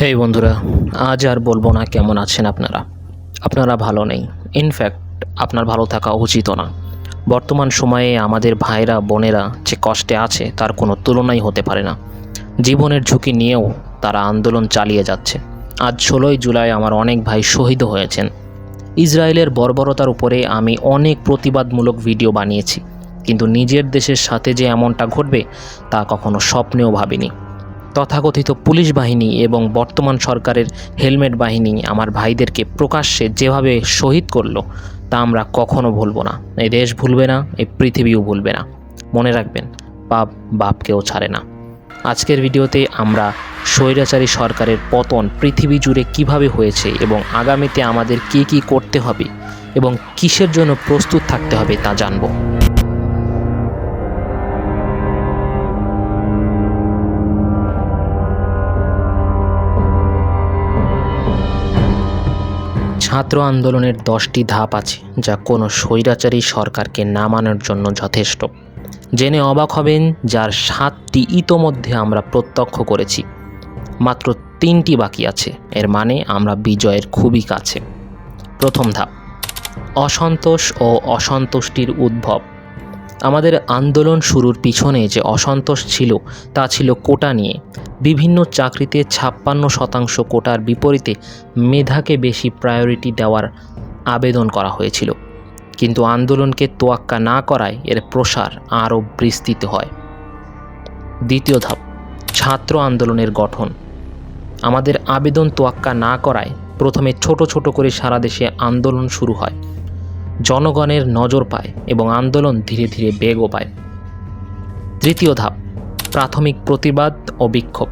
হেই বন্ধুরা, আজ আর বলব না কেমন আছেন আপনারা। আপনারা ভালো নেই। ইনফ্যাক্ট আপনার ভালো থাকা উচিতও না। বর্তমান সময়ে আমাদের ভাইরা, বোনেরা যে কষ্টে আছে, তার কোনো তুলনাই হতে পারে না। জীবনের ঝুঁকি নিয়েও তারা আন্দোলন চালিয়ে যাচ্ছে। আজ ষোলোই জুলাই আমার অনেক ভাই শহীদ হয়েছেন। ইসরায়েলের বর্বরতার উপরে আমি অনেক প্রতিবাদমূলক ভিডিও বানিয়েছি। কিন্তু নিজের দেশের সাথে যে এমনটা ঘটবে, তা কখনো স্বপ্নেও ভাবিনি। তথাকথিত পুলিশ বাহিনী এবং বর্তমান সরকারের হেলমেট বাহিনী আমার ভাইদেরকে প্রকাশ্যে যেভাবে শহীদ করল, তা আমরা কখনো ভুলবো না। এই দেশ ভুলবে না এই পৃথিবীও ভুলবে না। মনে রাখবেন বাপ বাপকেও ছাড়ে না। আজকের ভিডিওতে আমরা স্বৈরাচারী সরকারের পতন, পৃথিবী জুড়ে কীভাবে হয়েছে এবং আগামীতে আমাদের কী কী করতে হবে এবং কিসের জন্য প্রস্তুত থাকতে হবে তা জানব। ছাত্র আন্দোলনের দশটি ধাপ আছে, যা কোনো স্বৈরাচারী সরকারকে নামানোর জন্য যথেষ্ট। জেনে অবাক হবেন, যার সাতটি ইতোমধ্যে আমরা প্রত্যক্ষ করেছি। মাত্র তিনটি বাকি আছে, এর মানে আমরা বিজয়ের খুবই কাছে। প্রথম ধাপ, অসন্তোষ ও অসন্তুষ্টির উদ্ভব। আমাদের আন্দোলন শুরুর পিছনে যে অসন্তোষ ছিল, তা ছিল কোটা নিয়ে। বিভিন্ন চাকরিতে ছাপ্পান্ন শতাংশ কোটার বিপরীতে মেধাকে বেশি প্রায়োরিটি দেওয়ার আবেদন করা হয়েছিল। কিন্তু আন্দোলনকে তোয়াক্কা না করায় এর প্রসার আরও বিস্তৃত হয়। দ্বিতীয় ধাপ, ছাত্র আন্দোলনের গঠন। আমাদের আবেদন তোয়াক্কা না করায় প্রথমে ছোট ছোট করে সারা দেশে আন্দোলন শুরু হয়। জনগণের নজর পায় এবং আন্দোলন ধীরে ধীরে বেগও পায়। তৃতীয় ধাপ প্রাথমিক প্রতিবাদ ও বিক্ষোভ।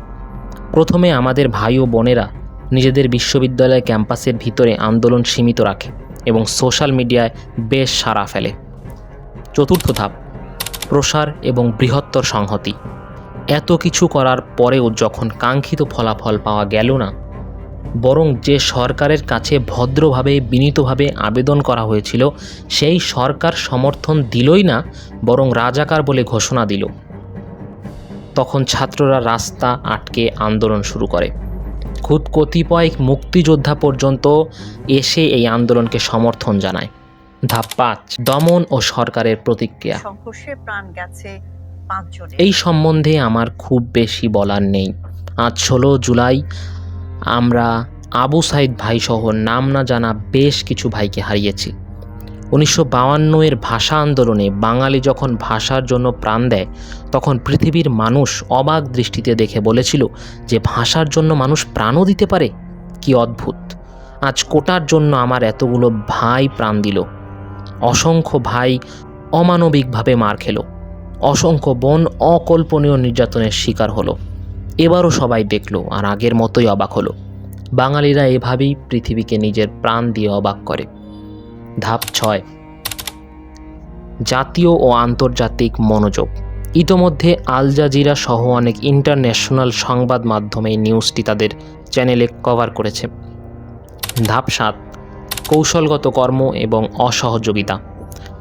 প্রথমে আমাদের ভাই ও বোনেরা নিজেদের বিশ্ববিদ্যালয় ক্যাম্পাসের ভিতরে আন্দোলন সীমিত রাখে এবং সোশ্যাল মিডিয়ায় বেশ সাড়া ফেলে। চতুর্থ ধাপ, প্রসার এবং বৃহত্তর সংহতি। এত কিছু করার পরেও যখন কাঙ্ক্ষিত ফলাফল পাওয়া গেল না, বরং যে সরকারের কাছে ভদ্রভাবে, বিনীতভাবে আবেদন করা হয়েছিল, সেই সরকার সমর্থন দিলই না, বরং রাজাকার বলে ঘোষণা দিল। তখন ছাত্ররা রাস্তা আটকে আন্দোলন শুরু করে। খুদ কতিপয় মুক্তিযোদ্ধা পর্যন্ত এসে এই আন্দোলনকে সমর্থন জানায়। ধাপ পাঁচ দমন ও সরকারের প্রতিক্রিয়া। সংঘর্ষে প্রাণ গেছে এই সম্বন্ধে আমার খুব বেশি বলার নেই। আজ ষোলো জুলাই আমরা আবু সাইদ ভাইসহ নাম না জানা বেশ কিছু ভাইকে হারিয়েছি। উনিশশো এর ভাষা আন্দোলনে বাঙালি যখন ভাষার জন্য প্রাণ দেয়, তখন পৃথিবীর মানুষ অবাক দৃষ্টিতে দেখে বলেছিল যে ভাষার জন্য মানুষ প্রাণও দিতে পারে? কি অদ্ভুত। আজ কোটার জন্য আমার এতগুলো ভাই প্রাণ দিল। অসংখ্য ভাই অমানবিকভাবে মার খেলো। অসংখ্য বোন অকল্পনীয় নির্যাতনের শিকার হলো। এবারও সবাই দেখল আর আগের মতোই অবাক হলো। বাঙালিরা এভাবেই পৃথিবীকে নিজের প্রাণ দিয়ে অবাক করে। ধাপ ছয়। জাতীয় ও আন্তর্জাতিক মনোযোগ। ইতোমধ্যে আল জাজিরা সহ অনেক ইন্টারন্যাশনাল সংবাদ মাধ্যমে নিউজটি তাদের চ্যানেলে কভার করেছে। ধাপ সাত, কৌশলগত কর্ম এবং অসহযোগিতা।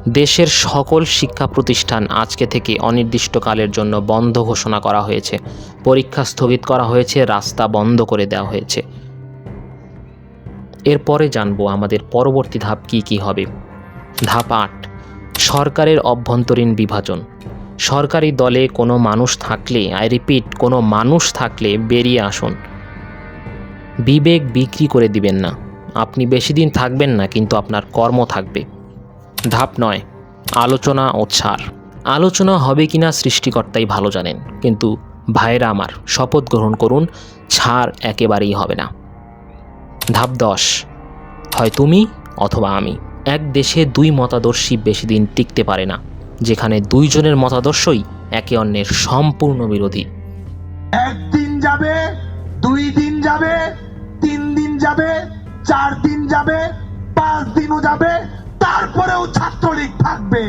দেশের সকল শিক্ষা প্রতিষ্ঠান আজকে থেকে অনির্দিষ্টকালের জন্য বন্ধ ঘোষণা করা হয়েছে। পরীক্ষা স্থগিত করা হয়েছে, রাস্তা বন্ধ করে দেওয়া হয়েছে। এরপরে জানব আমাদের পরবর্তী ধাপ কি কি হবে। ধাপ আট, সরকারের অভ্যন্তরীণ বিভাজন। সরকারি দলে কোনো মানুষ থাকলে, আই রিপিট, কোনো মানুষ থাকলে বেরিয়ে আসুন। বিবেক বিক্রি করে দিবেন না। আপনি বেশি দিন থাকবেন না, কিন্তু আপনার কর্ম থাকবে। ধাপ নয়, আলোচনা ও ছাড়। আলোচনা হবে কিনা সৃষ্টিকর্তাই ভালো জানেন, কিন্তু ভাইরা আমার, শপথ গ্রহণ করুন, ছাড় একেবারেই হবে না। ধাপ দশ। হয় তুমি অথবা আমি। এক দেশে দুই মতাদর্শী বেশি দিন টিকতে পারে না, যেখানে দুইজনের মতাদর্শই একে অন্যের সম্পূর্ণ বিরোধী। একদিন যাবে, দুই দিন যাবে, তিন দিন যাবে, চার দিন যাবে, পাঁচ দিনও যাবে, তারপরেও ছাত্রলীগ থাকবে।